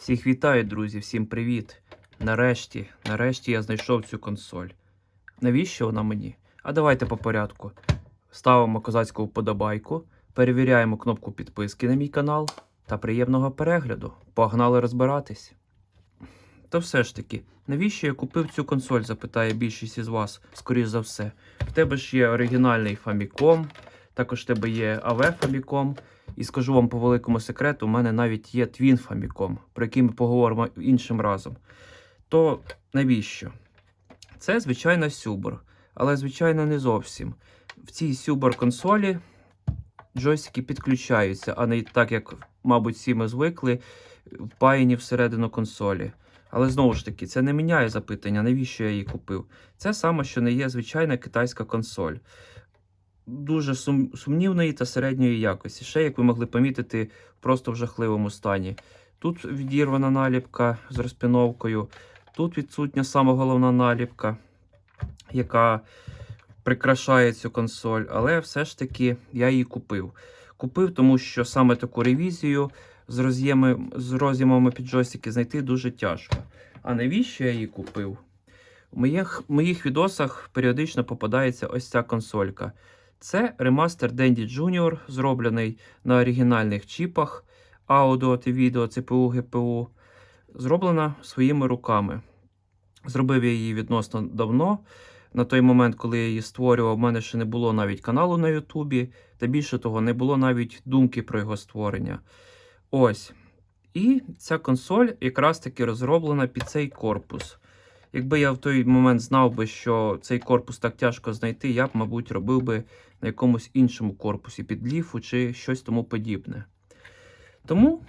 Всіх вітаю, друзі, всім привіт. Нарешті, нарешті я знайшов цю консоль. Навіщо вона мені? А давайте по порядку. Ставимо козацьку вподобайку, перевіряємо кнопку підписки на мій канал та приємного перегляду. Погнали розбиратись. То все ж таки, навіщо я купив цю консоль, запитає більшість із вас, скоріш за все. В тебе ж є оригінальний Famicom, також в тебе є AV Famicom, і скажу вам по великому секрету, у мене навіть є Twin Famicom, про який ми поговоримо іншим разом. То навіщо? Це звичайно Сюбор, але звичайно не зовсім. В цій Сюбор консолі джойстики підключаються, а не так, як, мабуть, всі ми звикли, впаяні всередину консолі. Але знову ж таки, це не міняє запитання, навіщо я її купив. Це саме, що не є звичайна китайська консоль. Дуже сум- сумнівної та середньої якості. Ще, як ви могли помітити, просто в жахливому стані. Тут відірвана наліпка з розпіновкою, тут відсутня сама головна наліпка, яка прикрашає цю консоль, але все ж таки я її купив. Купив, тому що саме таку ревізію з, роз'ємами під джойстики знайти дуже тяжко. А навіщо я її купив? У моїх, моїх відосах періодично попадається ось ця консолька. Це ремастер Dendy Junior, зроблений на оригінальних чіпах та відео, ЦПУ, ГПУ, зроблена своїми руками. Зробив я її відносно давно. На той момент, коли я її створював, в мене ще не було навіть каналу на Ютубі, та більше того, не було навіть думки про його створення. Ось. І ця консоль якраз таки розроблена під цей корпус. Якби я в той момент знав би, що цей корпус так тяжко знайти, я б, мабуть, робив би на якомусь іншому корпусі під ліфу чи щось тому подібне. Тому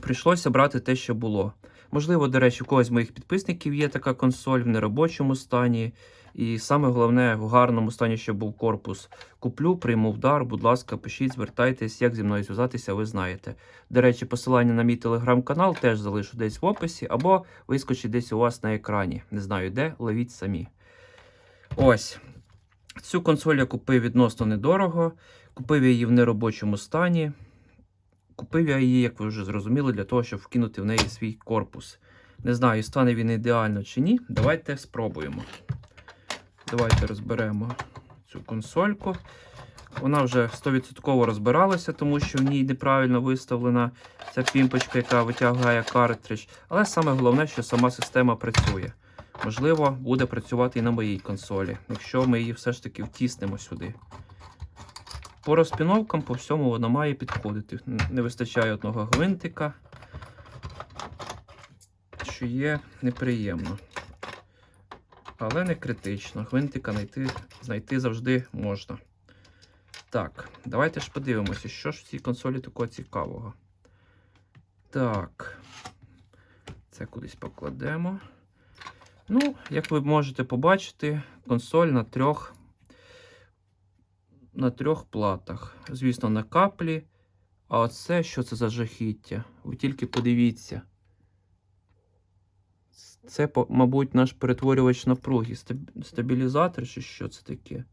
прийшлося брати те, що було. Можливо, до речі, у когось з моїх підписників є така консоль в неробочому стані. І саме головне, в гарному стані, щоб був корпус. Куплю, прийму вдар, будь ласка, пишіть, звертайтесь, як зі мною зв'язатися, ви знаєте. До речі, посилання на мій телеграм-канал теж залишу десь в описі, або вискочить десь у вас на екрані. Не знаю де, ловіть самі. Ось. Цю консоль я купив відносно недорого. Купив я її в неробочому стані. Купив я її, як ви вже зрозуміли, для того, щоб вкинути в неї свій корпус. Не знаю, стане він ідеально чи ні. Давайте спробуємо. Давайте розберемо цю консольку. Вона вже 100% розбиралася, тому що в ній неправильно виставлена ця пімпочка, яка витягає картридж. Але саме головне, що сама система працює. Можливо, буде працювати і на моїй консолі, якщо ми її все ж таки втіснемо сюди. По розпіновкам, по всьому вона має підходити. Не вистачає одного гвинтика, що є неприємно. Але не критично. Гвинтика знайти, знайти завжди можна. Так, давайте ж подивимося, що ж в цій консолі такого цікавого. Так. Це кудись покладемо. Ну, як ви можете побачити, консоль на трьох на трьох платах. Звісно, на каплі. А оце що це за жахіття? Ви тільки подивіться. Це, мабуть, наш перетворювач напруги. Стабілізатор чи що це таке?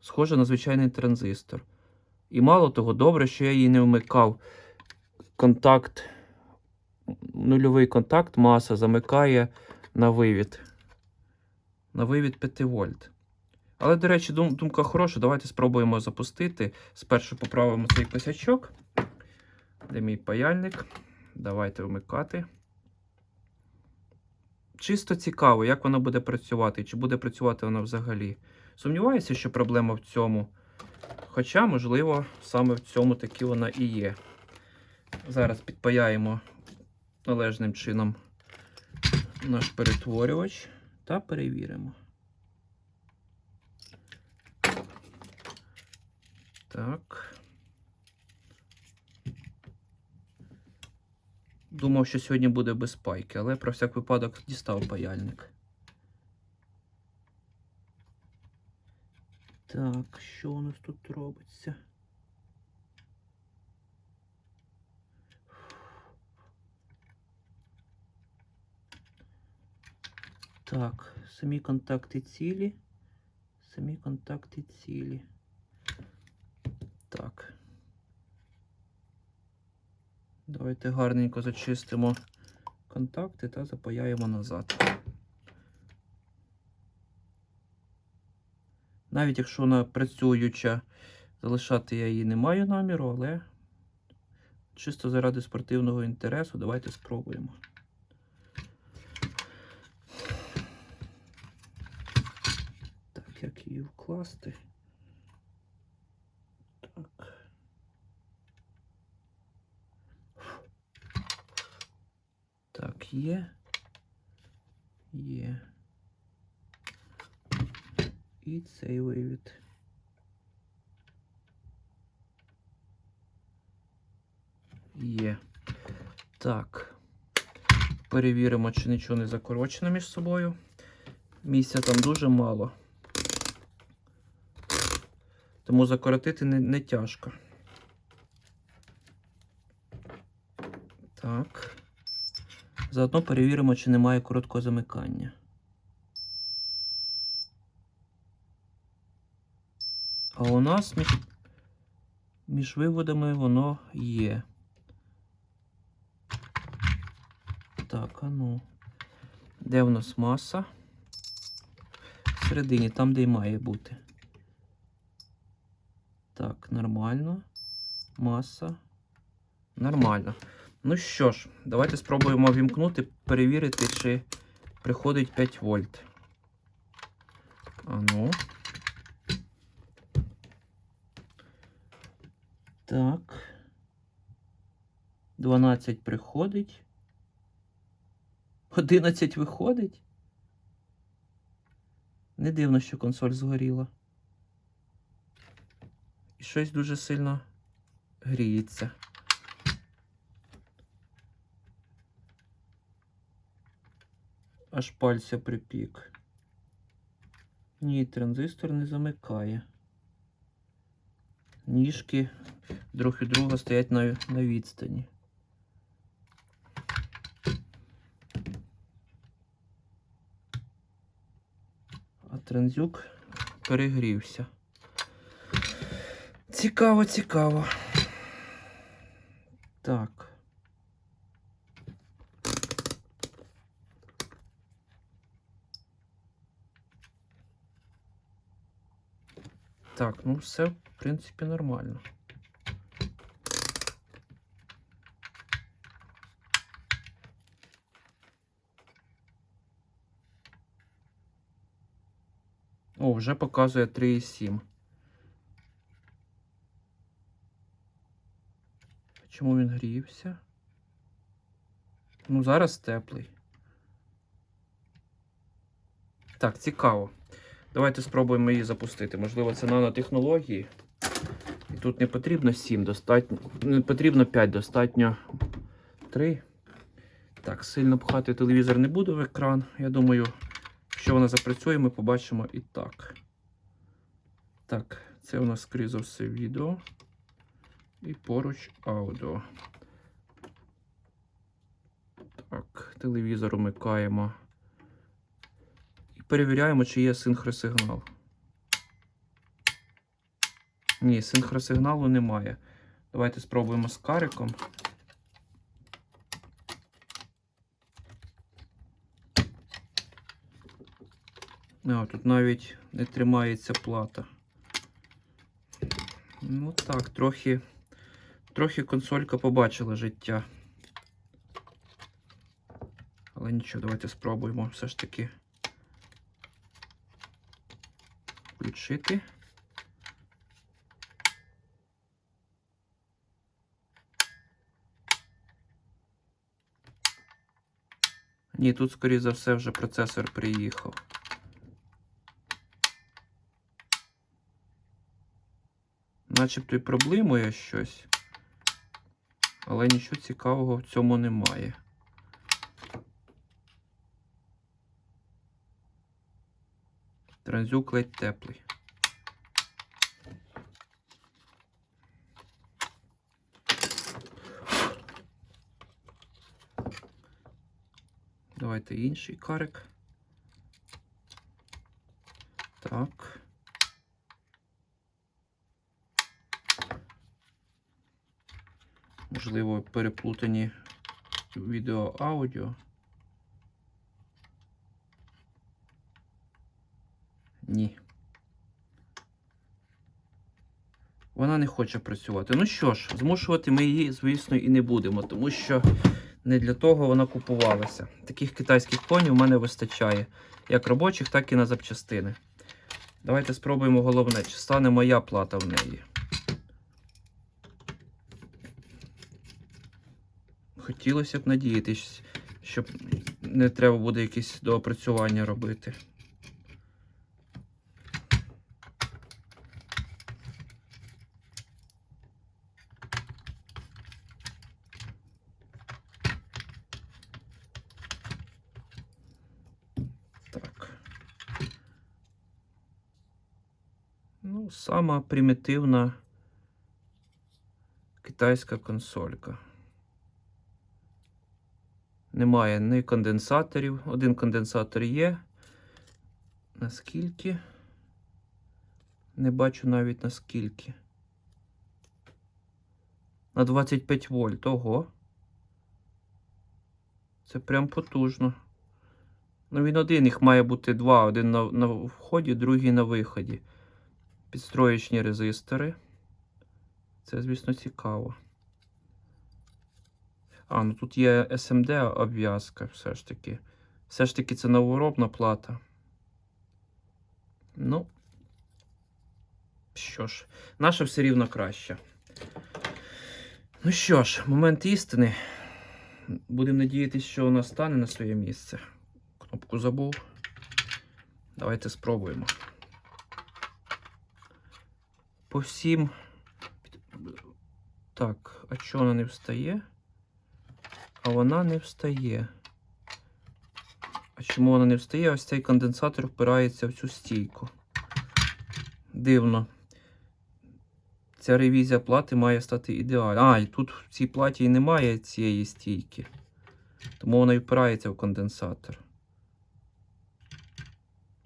Схоже на звичайний транзистор. І мало того, добре, що я її не вмикав. Контакт, нульовий контакт, маса замикає на вивід. На вивід 5 вольт. Але, до речі, дум- думка хороша. Давайте спробуємо запустити. Спершу поправимо цей косячок. Де мій паяльник? Давайте вмикати. Чисто цікаво, як вона буде працювати, чи буде працювати вона взагалі. Сумніваюся, що проблема в цьому. Хоча, можливо, саме в цьому таки вона і є. Зараз підпаяємо належним чином наш перетворювач та перевіримо. Так. Думав, що сьогодні буде без пайки, але про всяк випадок дістав паяльник. Так, що у нас тут робиться? Так, самі контакти цілі. Самі контакти цілі. Так. Давайте гарненько зачистимо контакти та запаяємо назад. Навіть якщо вона працююча, залишати я її не маю наміру, але чисто заради спортивного інтересу, давайте спробуємо. Так, як її вкласти? Так. Так, є. Є. І цей вивід. Є. Так. Перевіримо, чи нічого не закорочено між собою. Місця там дуже мало. Тому закоротити не, не тяжко. Так. Заодно перевіримо, чи немає короткого замикання. А у нас між, між виводами воно є. Так, а ну. Де в нас маса? Всередині, там, де й має бути. Так, нормально. Маса. Нормально. Ну що ж, давайте спробуємо вімкнути, перевірити, чи приходить 5 вольт. А ну. Так. 12 приходить. 11 виходить. Не дивно, що консоль згоріла. І щось дуже сильно гріється. Аж пальця припік. Ні, транзистор не замикає. Ніжки друг від друга стоять на, на відстані. А транзюк перегрівся. Цікаво, цікаво. Так. Так, ну все, в принципі, нормально. О, вже показує 3,7. Чому він грівся? Ну, зараз теплий. Так, цікаво. Давайте спробуємо її запустити. Можливо, це нанотехнології. І тут не потрібно 7, достатньо. Не потрібно 5, достатньо 3. Так, сильно пхати телевізор не буду в екран. Я думаю, якщо вона запрацює, ми побачимо і так. Так, це у нас, скоріше за все, відео. І поруч аудіо. Так, телевізор умикаємо. Перевіряємо, чи є синхросигнал. Ні, синхросигналу немає. Давайте спробуємо з кариком. А, тут навіть не тримається плата. Ну так, трохи, трохи консолька побачила життя. Але нічого, давайте спробуємо все ж таки включити. Ні, тут, скоріше за все, вже процесор приїхав. Начебто і проблемує щось, але нічого цікавого в цьому немає. Транзюк ледь теплий. Давайте інший карик. Так. Можливо, переплутані відео-аудіо. Ні. Вона не хоче працювати. Ну що ж, змушувати ми її, звісно, і не будемо, тому що не для того вона купувалася. Таких китайських конів у мене вистачає, як робочих, так і на запчастини. Давайте спробуємо головне, чи стане моя плата в неї. Хотілося б надіятись, щоб не треба буде якісь доопрацювання робити. Так. Ну, сама примітивна китайська консолька. Немає ні конденсаторів. Один конденсатор є. Наскільки? Не бачу навіть наскільки. На 25 вольт. Ого. Це прям потужно. Ну, він один, їх має бути два. Один на, на вході, другий на виході. Підстроєчні резистори. Це, звісно, цікаво. А, ну тут є SMD обв'язка, все ж таки. Все ж таки це новоробна плата. Ну. Що ж, наша все рівно краща. Ну що ж, момент істини. Будемо надіятися, що вона стане на своє місце. Кнопку забув. Давайте спробуємо. По всім. Так, а чого вона не встає? А вона не встає. А чому вона не встає? Ось цей конденсатор впирається в цю стійку. Дивно. Ця ревізія плати має стати ідеальною. А, і тут в цій платі і немає цієї стійки. Тому вона і впирається в конденсатор.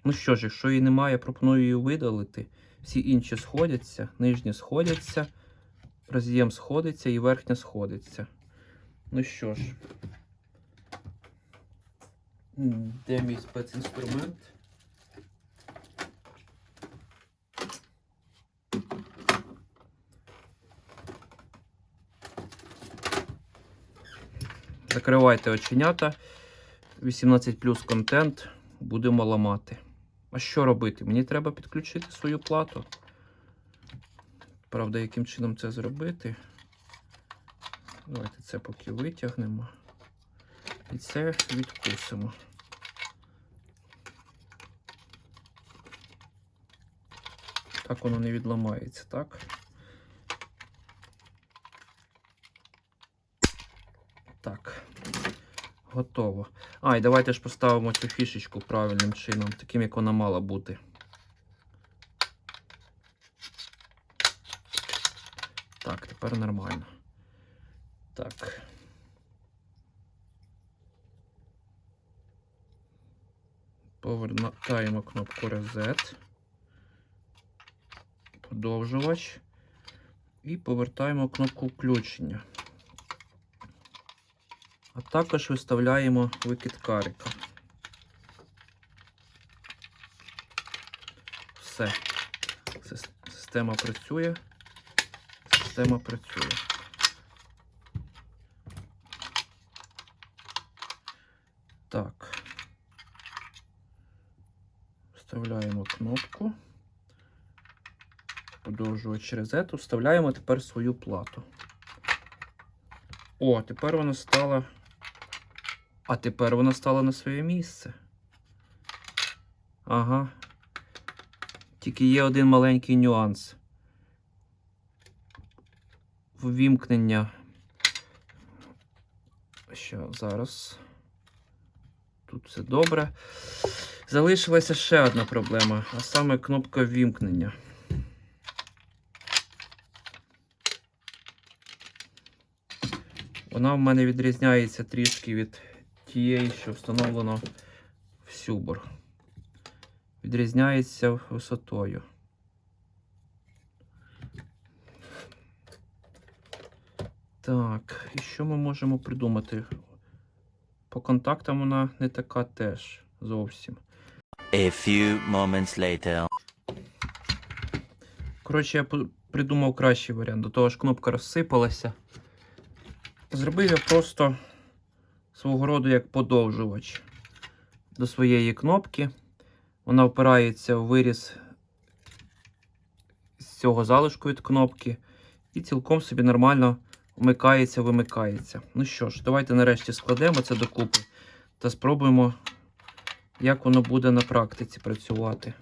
Ну що ж, якщо її немає, пропоную її видалити. Всі інші сходяться, нижні сходяться, роз'єм сходиться і верхня сходиться. Ну що ж, де мій спецінструмент? Закривайте оченята. 18 плюс контент. Будемо ламати. А що робити? Мені треба підключити свою плату. Правда, яким чином це зробити? Давайте це поки витягнемо. І це відкусимо. Так воно не відламається, так? Готово. А, і давайте ж поставимо цю фішечку правильним чином, таким, як вона мала бути. Так, тепер нормально. Так. Повертаємо кнопку Reset. Подовжувач. І повертаємо кнопку включення. А також виставляємо викид карика. Все. Система працює. Система працює. Так. Вставляємо кнопку. Подовжувач резету. Вставляємо тепер свою плату. О, тепер вона стала. А тепер вона стала на своє місце. Ага. Тільки є один маленький нюанс. Ввімкнення. Що зараз. Тут все добре. Залишилася ще одна проблема, а саме кнопка ввімкнення. Вона в мене відрізняється трішки від тієї, що встановлено в Сюбор. Відрізняється висотою. Так, і що ми можемо придумати? По контактам вона не така теж зовсім. A few moments later. Коротше, я придумав кращий варіант. До того ж кнопка розсипалася. Зробив я просто свого роду як подовжувач до своєї кнопки. Вона впирається в виріз з цього залишку від кнопки і цілком собі нормально вмикається, вимикається. Ну що ж, давайте нарешті складемо це докупи та спробуємо, як воно буде на практиці працювати.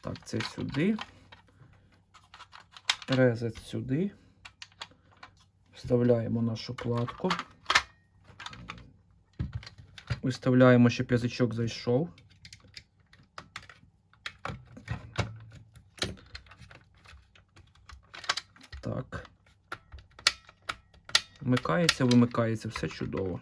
Так, це сюди. Резет сюди. Вставляємо нашу платку. Виставляємо, щоб язичок зайшов. Так. Вмикається, вимикається, все чудово.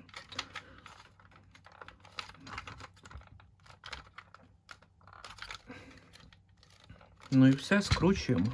Ну і все, скручуємо.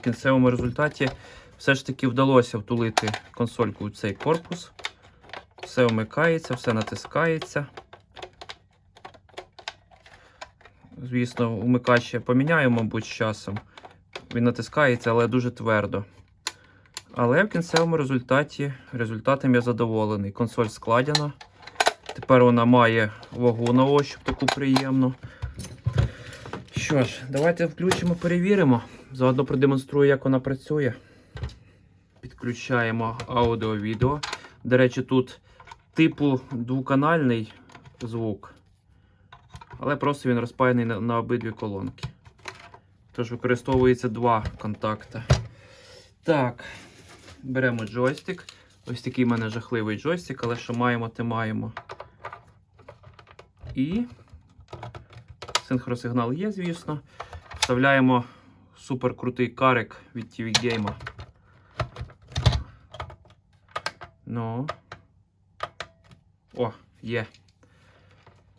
Кінцевому результаті все ж таки вдалося втулити консольку у цей корпус. Все вмикається, все натискається. Звісно, вмикач ще поміняю, мабуть, з часом. Він натискається, але дуже твердо. Але в кінцевому результаті результатом я задоволений. Консоль складена. Тепер вона має вагу на ощуп таку приємну. Що ж, давайте включимо, перевіримо. Заодно продемонструю, як вона працює. Підключаємо аудіо-відео. До речі, тут типу двоканальний звук, але просто він розпаяний на, на обидві колонки. Тож використовується два контакти. Так, беремо джойстик. Ось такий в мене жахливий джойстик, але що маємо, те маємо. І синхросигнал є, звісно. Вставляємо суперкрутий карик від TV Game. Ну. О, є.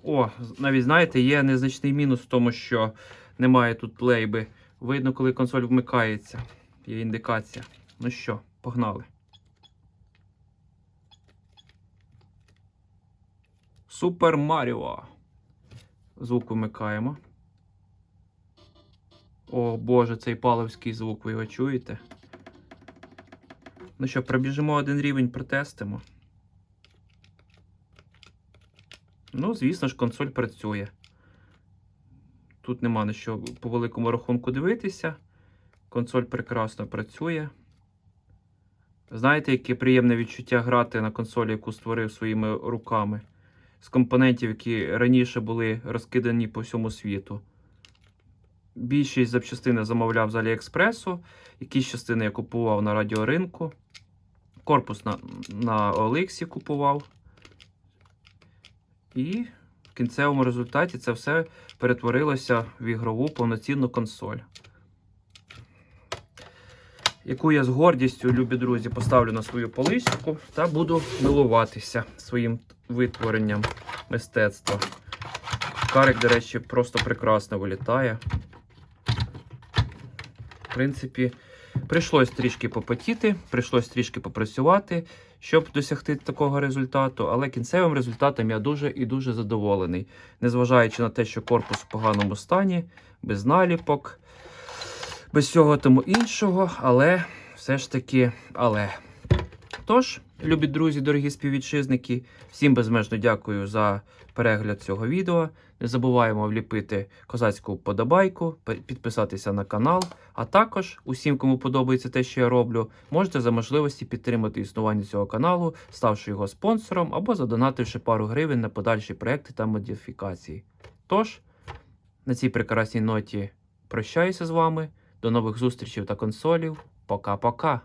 О, навіть знаєте, є незначний мінус в тому, що немає тут лейби. Видно, коли консоль вмикається. Є індикація. Ну що, погнали. Супер Маріо. Звук вимикаємо. О Боже, цей паловський звук, ви його чуєте? Ну що, пробіжимо один рівень, протестимо. Ну, звісно ж, консоль працює. Тут нема на що по великому рахунку дивитися. Консоль прекрасно працює. Знаєте, яке приємне відчуття грати на консолі, яку створив своїми руками, з компонентів, які раніше були розкидані по всьому світу. Більшість запчастин замовляв з Аліекспресу, якісь частини я купував на радіоринку. Корпус на, на OLX купував. І в кінцевому результаті це все перетворилося в ігрову повноцінну консоль. Яку я з гордістю, любі друзі, поставлю на свою поличку та буду милуватися своїм витворенням мистецтва. Карик, до речі, просто прекрасно вилітає. В принципі, прийшлось трішки попотіти, прийшлось трішки попрацювати, щоб досягти такого результату, але кінцевим результатом я дуже і дуже задоволений. Незважаючи на те, що корпус в поганому стані, без наліпок, без всього тому іншого, але все ж таки, але. Тож, любі друзі, дорогі співвітчизники, всім безмежно дякую за перегляд цього відео. Не забуваємо вліпити козацьку вподобайку, підписатися на канал. А також усім, кому подобається те, що я роблю, можете за можливості підтримати існування цього каналу, ставши його спонсором або задонативши пару гривень на подальші проекти та модифікації. Тож, на цій прекрасній ноті прощаюся з вами. До нових зустрічей та консолів. Пока-пока.